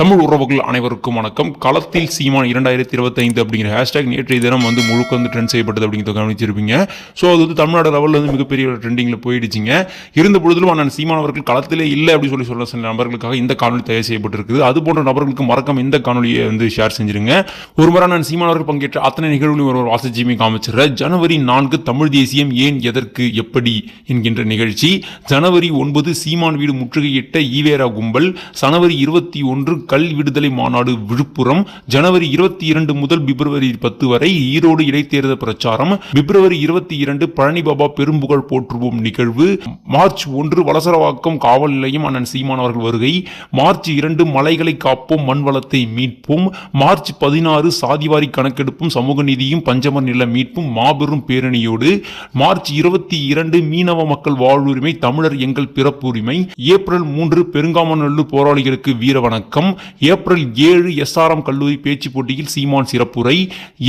தமிழ் உறவுகள் அனைவருக்கும் வணக்கம். களத்தில் சீமான் இரண்டாயிரத்தி இருபத்தைந்து அப்படிங்கிற ஹேஷ்டாக் நேற்றைய தினம் வந்து முழுக்க வந்து ட்ரெண்ட் செய்யப்பட்டது அப்படிங்கிறத கவனிச்சிருப்பீங்க. ஸோ அது வந்து தமிழ்நாடு லெவலில் வந்து மிகப்பெரிய ஒரு ட்ரெண்டிங்கில் போயிடுச்சுங்க. இருந்த பொழுதிலும் நான் சீமான் அவர்கள் களத்திலே இல்லை அப்படின்னு சொல்லி சொல்ல சில நபர்களுக்காக இந்த காணொலி தயார் செய்யப்பட்டிருக்குது. அது போன்ற நபர்களுக்கு மறக்காம இந்த காணொலியை வந்து ஷேர் செஞ்சிருங்க. ஒரு முறை நான் சீமான் அவர்கள் பங்கேற்ற அத்தனை நிகழ்வுகளையும் ஒரு வாசிச்சியுமே காமிச்சிடுறேன் ஜனவரி நான்கு தமிழ் தேசியம் ஏன் எதற்கு எப்படி என்கின்ற நிகழ்ச்சி. ஜனவரி ஒன்பது சீமான் வீடு முற்றுகையிட்ட ஈவேரா கும்பல். ஜனவரி இருபத்தி ஒன்று கல் விடுதலை மாநாடு விழுப்புரம். ஜனவரி இருபத்தி இரண்டு முதல் பிப்ரவரி பத்து வரை ஈரோடு இடைத்தேர்தல் பிரச்சாரம். பிப்ரவரி இருபத்தி இரண்டு பழனி பாபா பெரும்புகழ் போற்றுவோம் நிகழ்வு. மார்ச் ஒன்று வலசரவாக்கம் காவல் நிலையம் அண்ணன் சீமான் அவர்கள் வருகை. மார்ச் இரண்டு மலைகளை காப்போம் மண் வளத்தை மீட்போம். மார்ச் பதினாறு சாதிவாரி கணக்கெடுப்பும் சமூக நீதியும் பஞ்சமர் நில மீட்பும் மாபெரும் பேரணியோடு. மார்ச் இருபத்தி இரண்டு மீனவ மக்கள் வாழ்வுரிமை தமிழர் எங்கள் பிறப்புரிமை. ஏப்ரல் மூன்று பெருங்காமநல்லூர் போராளிகளுக்கு வீர வணக்கம். ஏப்ரல் ஏழு எஸ்ஆர்எம் கல்லூரி பேச்சு போட்டியில் சீமான் சிறப்புரை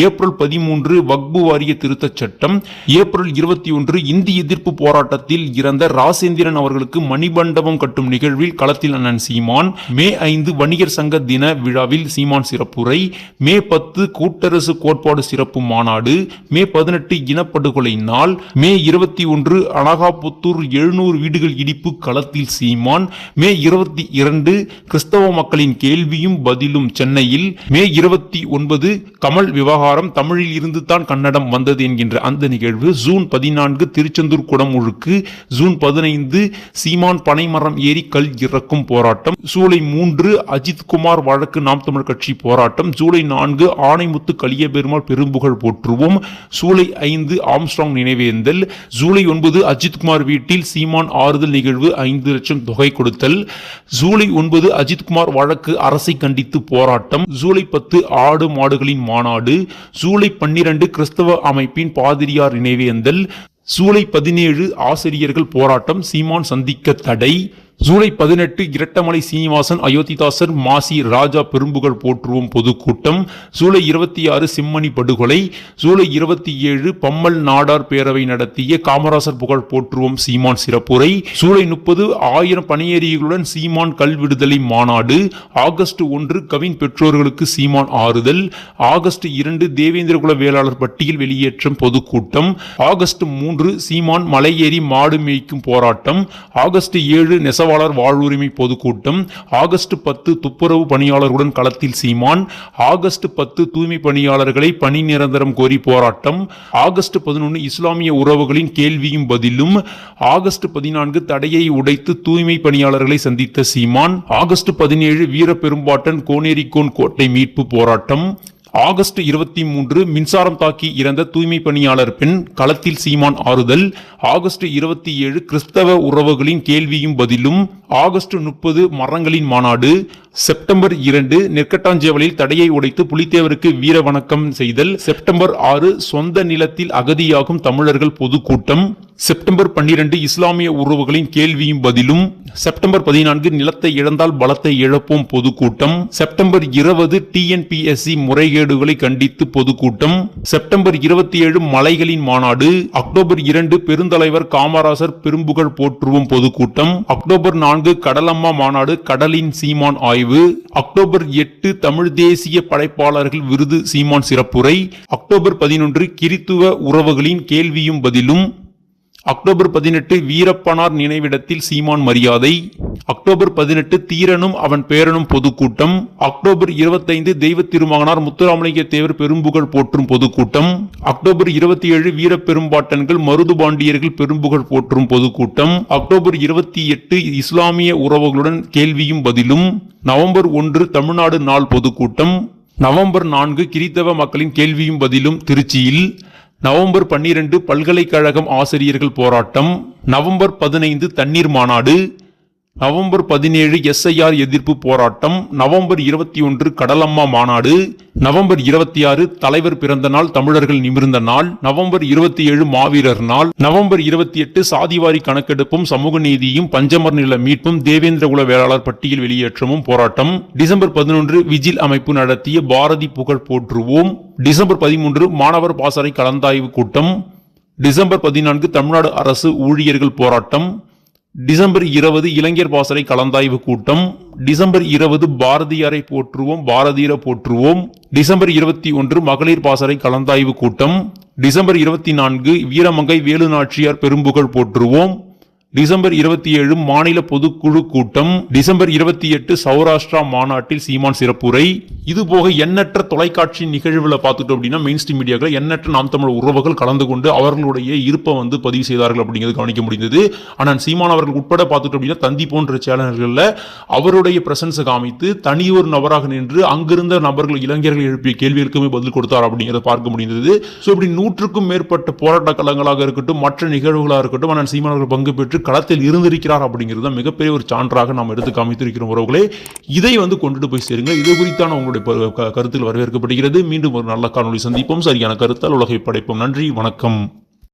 ஏப்ரல் பதிமூன்று வக்பு வாரிய திருத்தச் சட்டம் ஏப்ரல் இருபத்தி ஒன்று இந்தி எதிர்ப்பு போராட்டத்தில் இறந்த ராசேந்திரன் அவர்களுக்கு மணிமண்டபம் கட்டும் நிகழ்வில் களத்தில் அண்ணன் சீமான் மே ஐந்து வணிகர் சங்க தின விழாவில் சீமான் சிறப்புரை மே பத்து கூட்டரசு கோட்பாடு சிறப்பு மாநாடு மே பதினெட்டு இனப்படுகொலை நாள் மே இருபத்தி ஒன்று அனகாபுத்தூர் எழுநூறு வீடுகள் இடிப்பு களத்தில் சீமான் மே இருபத்தி இரண்டு கிறிஸ்தவ மக்களின் கேள்வியும் பதிலும் சென்னையில் மே இருபத்தி ஒன்பது கமல் விவகாரம் தமிழில் இருந்து தான் கன்னடம் வந்தது என்கின்ற அந்த நிகழ்வு ஜூன் பதினான்கு திருச்செந்தூர் குடமுழுக்கு ஜூன் பதினைந்து சீமான் பனைமரம் ஏறி கல் இறக்கும் போராட்டம் ஜூலை மூன்று அஜித் குமார் வழக்கு நாம் தமிழ் கட்சி போராட்டம் ஜூலை நான்கு ஆணைமுத்து கலியபெருமாள் பெரும்புகழ் போற்றுவோம் ஜூலை ஐந்து ஆம்ஸ்ட்ராங் நினைவேந்தல் ஜூலை ஒன்பது அஜித்குமார் வீட்டில் சீமான் ஆறுதல் நிகழ்வு ஐந்து லட்சம் தொகை கொடுத்தல் ஜூலை ஒன்பது அஜித்குமார் வழக்கு அரசை கண்டித்து போராட்டம். ஜூலை பத்து ஆடு மாடுகளின் மாநாடு. ஜூலை பன்னிரண்டு கிறிஸ்தவ அமைப்பின் பாதிரியார் நினைவேந்தல். ஜூலை பதினேழு ஆசிரியர்கள் போராட்டம். சீமான் சந்திக்க தடை. ஜூலை பதினெட்டு இரட்டமலை சீனிவாசன் அயோத்திதாசர் மாசி ராஜா பெரும்புகள் போற்றுவோம் பொதுக்கூட்டம். ஜூலை இருபத்தி ஆறு சிம்மணி படுகொலை. ஜூலை இருபத்தி ஏழு பம்மல் நாடார் பேரவை நடத்திய காமராசர் புகழ் போற்றுவோம் சீமான் சிறப்புரை. ஜூலை முப்பது ஆயிரம் பணியேறிகளுடன் சீமான் கல் விடுதலை மாநாடு. ஆகஸ்ட் ஒன்று கவின் பெற்றோர்களுக்கு சீமான் ஆறுதல். ஆகஸ்ட் இரண்டு தேவேந்திரகுல வேளாளர் பட்டியல் வெளியேற்றம் பொதுக்கூட்டம். ஆகஸ்ட் மூன்று சீமான் மலையேறி மாடு மேய்க்கும் போராட்டம். ஆகஸ்ட் ஏழு நெசவாளர் வாழ்வுரிமை பொதுக்கூட்டம் ஆகஸ்ட் பத்து துப்புரவு பணியாளர்களுடன் களத்தில் சீமான் ஆகஸ்ட் பத்து தூய்மை பணியாளர்களை பணி நிரந்தரம் கோரி போராட்டம் ஆகஸ்ட் பதினொன்று இஸ்லாமிய உறவுகளின் கேள்வியும் பதிலும் ஆகஸ்ட் பதினான்கு தடையை உடைத்து தூய்மை பணியாளர்களை சந்தித்த சீமான் ஆகஸ்ட் பதினேழு வீரபெரும்பாட்டன் கோனேரிக்கோன் கோட்டை மீட்பு போராட்டம் ஆகஸ்ட் இருபத்தி மூன்று மின்சாரம் தாக்கி இறந்த தூய்மை பணியாளர் பெண் களத்தில் சீமான் ஆறுதல். ஆகஸ்ட் இருபத்தி ஏழு கிறிஸ்தவ உறவுகளின் கேள்வியும் பதிலும். ஆகஸ்ட் முப்பது மரங்களின் மாநாடு. செப்டம்பர் இரண்டு நெற்கட்டாஞ்சேவலில் தடையை உடைத்து புலித்தேவருக்கு வீர வணக்கம் செய்தல். செப்டம்பர் ஆறு சொந்த நிலத்தில் அகதியாகும் தமிழர்கள் பொதுக்கூட்டம். செப்டம்பர் பன்னிரண்டு இஸ்லாமிய உறவுகளின் கேள்வியும் பதிலும். செப்டம்பர் பதினான்கு நிலத்தை இழந்தால் பலத்தை இழப்போம் பொதுக்கூட்டம். செப்டம்பர் இருபது டிஎன்பிஎஸ்சி முறைகேடுகளை கண்டித்து பொதுக்கூட்டம். செப்டம்பர் இருபத்தி ஏழு மலைகளின் மாநாடு. அக்டோபர் இரண்டு பெருந்தலைவர் காமராசர் பெரும்புகழ் போற்றுவோம் பொதுக்கூட்டம். அக்டோபர் நான்கு கடலம்மா மாநாடு கடலின் சீமான் ஆய்வு. அக்டோபர் எட்டு தமிழ் தேசிய படைப்பாளர்கள் விருது சீமான் சிறப்புரை. அக்டோபர் பதினொன்று கிறித்துவ உறவுகளின் கேள்வியும் பதிலும். அக்டோபர் பதினெட்டு வீரப்பனார் நினைவிடத்தில் சீமான் மரியாதை அக்டோபர் பதினெட்டு தீரனும் அவன் பேரனும் பொதுக்கூட்டம் அக்டோபர் இருபத்தைந்து தெய்வ திருமகனார் முத்துராமலிங்க தேவர் பெரும்புகழ் போற்றும் பொதுக்கூட்டம் அக்டோபர் இருபத்தி ஏழு வீரப்பெரும்பாட்டன்கள் மருது பாண்டியர்கள் பெரும்புகழ் போற்றும் பொதுக்கூட்டம் அக்டோபர் இருபத்தி எட்டு இஸ்லாமிய உறவுகளுடன் கேள்வியும் பதிலும் நவம்பர் ஒன்று தமிழ்நாடு நாள் பொதுக்கூட்டம் நவம்பர் நான்கு கிறித்தவ மக்களின் கேள்வியும் பதிலும் திருச்சியில் நவம்பர் பன்னிரண்டு பல்கலைக்கழகம் ஆசிரியர்கள் போராட்டம் நவம்பர் பதினைந்து தண்ணீர் மாநாடு நவம்பர் பதினேழு எஸ்ஐஆர் எதிர்ப்பு போராட்டம் நவம்பர் இருபத்தி ஒன்று கடலம்மா மாநாடு நவம்பர் இருபத்தி ஆறு தலைவர் பிறந்த நாள் தமிழர்கள் நிமிர்ந்த நாள் நவம்பர் இருபத்தி ஏழு மாவீரர் நாள் நவம்பர் இருபத்தி எட்டு சாதிவாரி கணக்கெடுப்பும் சமூக நீதியும் பஞ்சமர் நில மீட்பும் தேவேந்திரகுல வேளாளர் பட்டியல் வெளியேற்றமும் போராட்டம் டிசம்பர் பதினொன்று விஜில் அமைப்பு நடத்திய பாரதி புகழ் போற்றுவோம் டிசம்பர் பதிமூன்று மாணவர் பாசறை கலந்தாய்வு கூட்டம் டிசம்பர் பதினான்கு தமிழ்நாடு அரசு ஊழியர்கள் போராட்டம் டிசம்பர் இருபது இளைஞர் பாசறை கலந்தாய்வு கூட்டம். டிசம்பர் இருபது பாரதியாரை போற்றுவோம் பாரதியரை போற்றுவோம். டிசம்பர் இருபத்தி ஒன்று மகளிர் பாசறை கலந்தாய்வு கூட்டம். டிசம்பர் இருபத்தி நான்கு வீரமங்கை வேலு நாச்சியார் பெரும்புகழ் போற்றுவோம். டிசம்பர் இருபத்தி ஏழு மாநில பொதுக்குழு கூட்டம் டிசம்பர் இருபத்தி எட்டு சௌராஷ்டிரா மாநாட்டில் சீமான் சிறப்புரை. இது போக எண்ணற்ற தொலைக்காட்சி நிகழ்வுல பார்த்துட்டோம் அப்படின்னா மெயின் ஸ்ட்ரீம் மீடியாக்கள் எண்ணற்ற நாம் தமிழ் உறவுகள் கலந்து கொண்டு அவர்களுடைய இருப்பை வந்து பதிவு செய்தார்கள் அப்படிங்கிறது கவனிக்க முடிந்தது. ஆனால் சீமான் அவர்கள் உட்பட பார்த்துட்டோம் அப்படின்னா தந்தி போன்ற சேனல்களில் அவருடைய பிரசன்ஸை காமித்து தனி ஒரு நபராக நின்று அங்கிருந்த நபர்கள் இளைஞர்கள் எழுப்பிய கேள்விகளுக்குமே பதில் கொடுத்தார் அப்படிங்கிறத பார்க்க முடிந்தது. ஸோ இப்படி நூற்றுக்கும் மேற்பட்ட போராட்ட களங்களாக இருக்கட்டும் மற்ற நிகழ்வுகளாக இருக்கட்டும் ஆனால் சீமான் அவர்கள் பங்கு பெற்று களத்தில் இருந்திருக்கிறார் அப்படிங்கிறது தான் மிகப்பெரிய ஒரு சான்றாக நாம் எடுத்து காமித்திருக்கிறோம் உறவுகளே. இதை வந்து கொண்டுட்டு போய் சேருங்க இது குறித்தான உங்களுடைய கருத்தில் வரவேற்கப்படுகிறது. மீண்டும் ஒரு நல்ல காணொலி சந்திப்போம். சரியான கருத்தால் உலகை படைப்போம். நன்றி. வணக்கம்.